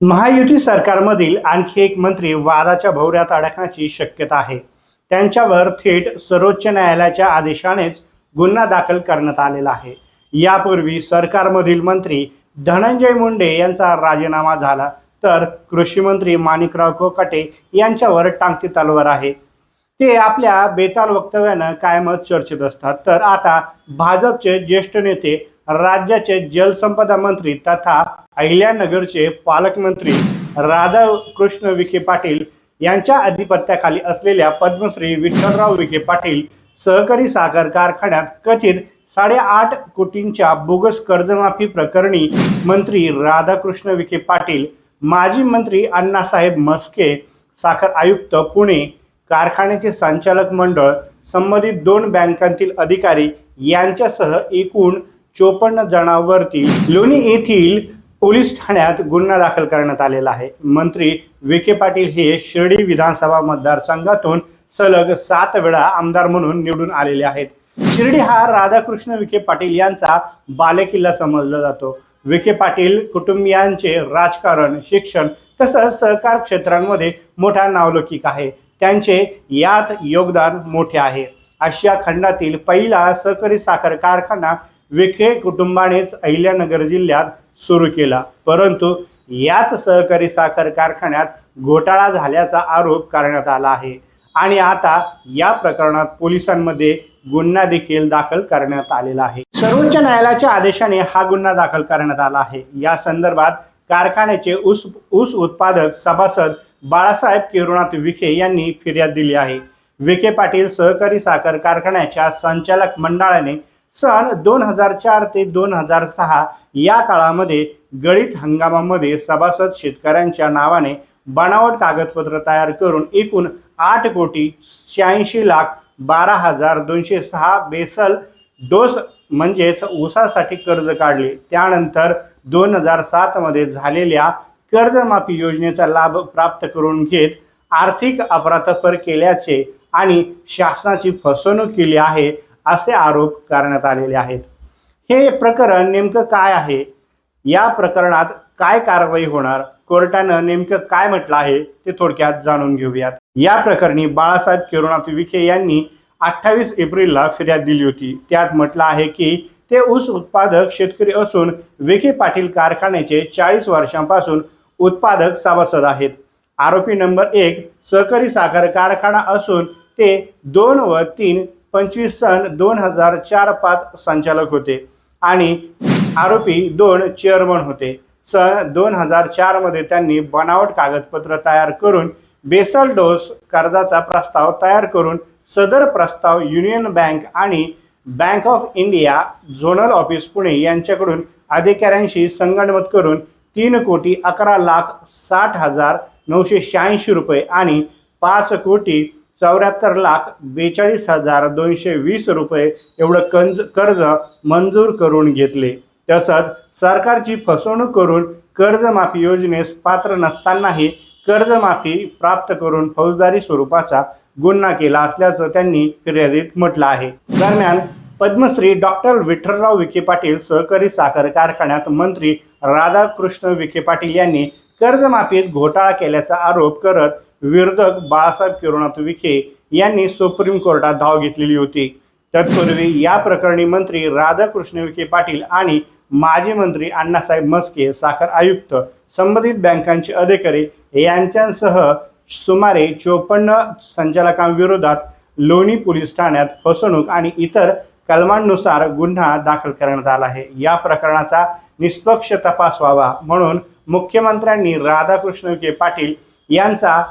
महायुती सरकारमधील आणखी एक मंत्री वादाच्या भोवऱ्यात अडकण्याची शक्यता आहे. त्यांच्यावर थेट सर्वोच्च न्यायालयाच्या आदेशानेच गुन्हा दाखल करण्यात आलेला आहे. यापूर्वी सरकारमधील मंत्री धनंजय मुंडे यांचा राजीनामा झाला तर कृषीमंत्री माणिकराव कोकाटे यांच्यावर टांगती तलवार आहे. ते आपल्या बेताल वक्तव्यानं कायमच चर्चेत असतात. तर आता भाजपचे ज्येष्ठ नेते राज्याचे जलसंपदा मंत्री तथा अहिल्यानगरचे पालकमंत्री राधाकृष्ण विखे पाटील यांच्या अधिपत्याखाली असलेल्या पद्मश्री विठ्ठलराव विखे पाटील सहकारी साखर कारखान्यात कथित साडेआठ कोटींच्या बोगस कर्जमाफी प्रकरणी मंत्री राधाकृष्ण विखे पाटील माजी मंत्री अण्णासाहेब मस्के साखर आयुक्त पुणे कारखान्याचे संचालक मंडळ संबंधित दोन बँकांतील अधिकारी यांच्यासह एकूण चोपन्न जणांवरती लोणी येथील पोलीस ठाण्यात गुन्हा दाखल करण्यात आलेला आहे. मंत्री विखे पाटील हे शिर्डी विधानसभा मतदारसंघातून सलग सात वेळा आमदार म्हणून निवडून आलेले आहेत. शिर्डी हा राधाकृष्ण विखे पाटील यांचा बालेकिल्ला समजला जातो. विखे पाटील कुटुंबियांचे राजकारण शिक्षण तसंच सहकार क्षेत्रांमध्ये मोठा नावलौकिक आहे. त्यांचे यात योगदान मोठे आहे. आशिया खंडातील पहिला सहकारी साखर कारखाना विखे कुटुंबानेच अहिल्यानगर जिल्ह्यात सुरू केला. परंतु याच सहकारी साखर कारखान्यात घोटाळा झाल्याचा आरोप करण्यात आला आहे. आणि आता या प्रकरणात पोलिसांमध्ये गुन्हा देखील दाखल करण्यात आलेला आहे. सर्वोच्च न्यायालयाच्या आदेशाने हा गुन्हा दाखल करण्यात आला आहे. या संदर्भात कारखान्याचे ऊस ऊस उत्पादक सभासद बाळासाहेब किरुनाथ विखे यांनी फिर्याद दिली आहे. विखे पाटील सहकारी साखर कारखान्याच्या संचालक मंडळाने सन दोन हजार चार ते दोन हजार सहा या काळामध्ये गळीत हंगामामध्ये सभासद शेतकऱ्यांच्या नावाने बनावट कागदपत्र तयार करून एकूण आठ कोटी शहाऐंशी लाख बारा हजार दोनशे सहा बेसल डोस म्हणजेच ऊसासाठी कर्ज काढले. त्यानंतर दोन हजार सातमध्ये झालेल्या कर्जमाफी योजनेचा लाभ प्राप्त करून घेत आर्थिक अपराधपर केल्याचे आणि शासनाची फसवणूक केली आहे असे आरोप करण्यात आलेले आहेत. हे प्रकरण नेमकं काय आहे? या प्रकरणात काय कारवाई होणार? कोर्टानं नेमकं काय म्हटलं आहे? ते थोडक्यात जाणून घेऊयात. या प्रकरणी बाळासाहेब किरुनाथ विखे यांनी अठ्ठावीस एप्रिलला फिर्याद दिली होती. त्यात म्हटलं आहे की ते ऊस उत्पादक शेतकरी असून विखे पाटील कारखान्याचे चाळीस वर्षांपासून उत्पादक सभासद आहेत. आरोपी नंबर एक सहकारी साखर कारखाना असून ते दोन व तीन पंचवीस सन दोन हजार चार पाच संचालक होते आणि आरोपी दोन चेअरमन होते. सन दोन हजार चारमध्ये त्यांनी बनावट कागदपत्र तयार करून बेसल डोस कर्जाचा प्रस्ताव तयार करून सदर प्रस्ताव युनियन बँक आणि Bank of India zonal office Pune यांच्याकडून अधिकाऱ्यांशी संगणमत करून तीन कोटी अकरा लाख साठ हजार नऊशे शहाऐंशी रुपये आणि पाच कोटी चौऱ्याहत्तर लाख बेचाळीस हजार दोनशे वीस रुपये एवढं कंज कर्ज मंजूर करून घेतले. तसंच सरकारची फसवणूक करून कर्जमाफी योजनेस पात्र नसतानाही कर्जमाफी प्राप्त करून फौजदारी स्वरूपाचा गुन्हा केला असल्याचं त्यांनी फिर्यादीत म्हटलं आहे. दरम्यान पद्मश्री डॉक्टर विठ्ठलराव विखे पाटील सहकारी साखर कारखान्यात मंत्री राधाकृष्ण विखे पाटील यांनी कर्जमाफीत घोटाळा केल्याचा आरोप करत विरोधक बाळासाहेब केरुनाथ विखे यांनी सुप्रीम कोर्टात धाव घेतलेली होती. तत्पूर्वी या प्रकरणी मंत्री राधाकृष्ण विखे पाटील आणि माजी मंत्री अण्णासाहेब मस्के साखर आयुक्त संबंधित बँकांचे अधिकारी यांच्यासह सुमारे चोपन्न संचालकांविरोधात लोणी पोलीस ठाण्यात फसवणूक आणि इतर कलमांनुसार गुन्हा दाखल करण्यात आला आहे. या प्रकरणाचा निष्पक्ष तपास व्हावा म्हणून मुख्यमंत्र्यांनी राधाकृष्ण विखे पाटील यांचा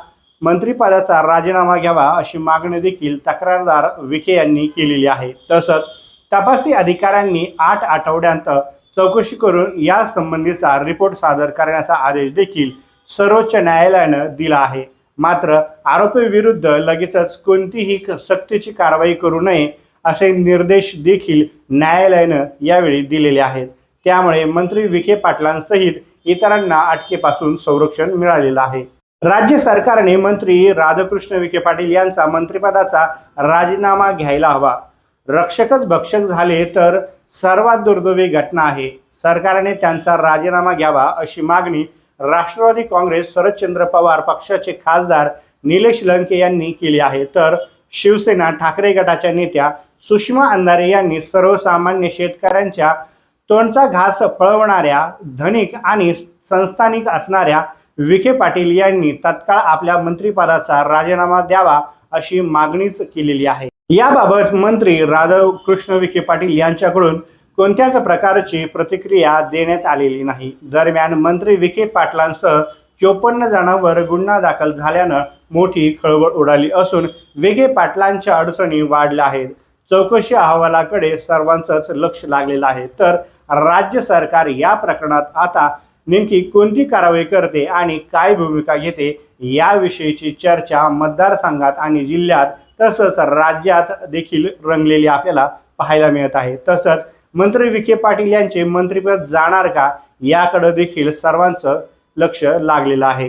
मंत्रिपदाचा राजीनामा घ्यावा अशी मागणी देखील तक्रारदार विखे यांनी केलेली आहे. तसंच तपासी अधिकाऱ्यांनी आठ आठवड्यांत चौकशी करून या संबंधीचा रिपोर्ट सादर करण्याचा आदेश देखील सर्वोच्च न्यायालयानं दिला आहे. मात्र आरोपीविरुद्ध लगेचच कोणतीही सक्तीची कारवाई करू नये असे निर्देश देखील न्यायालयानं यावेळी दिलेले आहेत. त्यामुळे मंत्री विखे पाटलांसहित इतरांना अटकेपासून संरक्षण मिळालेलं आहे. राज्य सरकारने मंत्री राधाकृष्ण विखे पाटील यांचा मंत्रिपदाचा राजीनामा घ्यायला हवा. रक्षकच भक्षक झाले तर सर्वात दुर्दैवी घटना आहे. सरकारने त्यांचा राजीनामा घ्यावा अशी मागणी राष्ट्रवादी काँग्रेस शरदचंद्र पवार पक्षाचे खासदार निलेश लंके यांनी केली आहे. तर शिवसेना ठाकरे गटाच्या नेत्या सुषमा अंधारे यांनी सर्वसामान्य शेतकऱ्यांच्या तोंडचा घास पळवणाऱ्या धनिक आणि संस्थानिक असणाऱ्या विखे पाटील यांनी तत्काळ आपल्या मंत्रिपदाचा राजीनामा द्यावा अशी मागणीच केलेली आहे. याबाबत मंत्री राधव कृष्ण विखे पाटील यांच्याकडून कोणत्याच प्रकारची प्रतिक्रिया देण्यात आलेली नाही. दरम्यान मंत्री विखे पाटलांसह चोपन्न जणांवर गुन्हा दाखल झाल्यानं मोठी खळबळ उडाली असून विखे पाटलांच्या अडचणी वाढल्या आहेत. चौकशी अहवालाकडे सर्वांचंच लक्ष लागलेलं आहे. तर राज्य सरकार या प्रकरणात आता नेमकी कोणती कारवाई करते आणि काय भूमिका घेते याविषयीची चर्चा मतदारसंघात आणि जिल्ह्यात तसंच राज्यात देखील रंगलेली आपल्याला पाहायला मिळत आहे. तसंच मंत्री विखे पाटील यांचे मंत्रिपद जाणार का याकडे देखील सर्वांचं लक्ष लागलेलं आहे.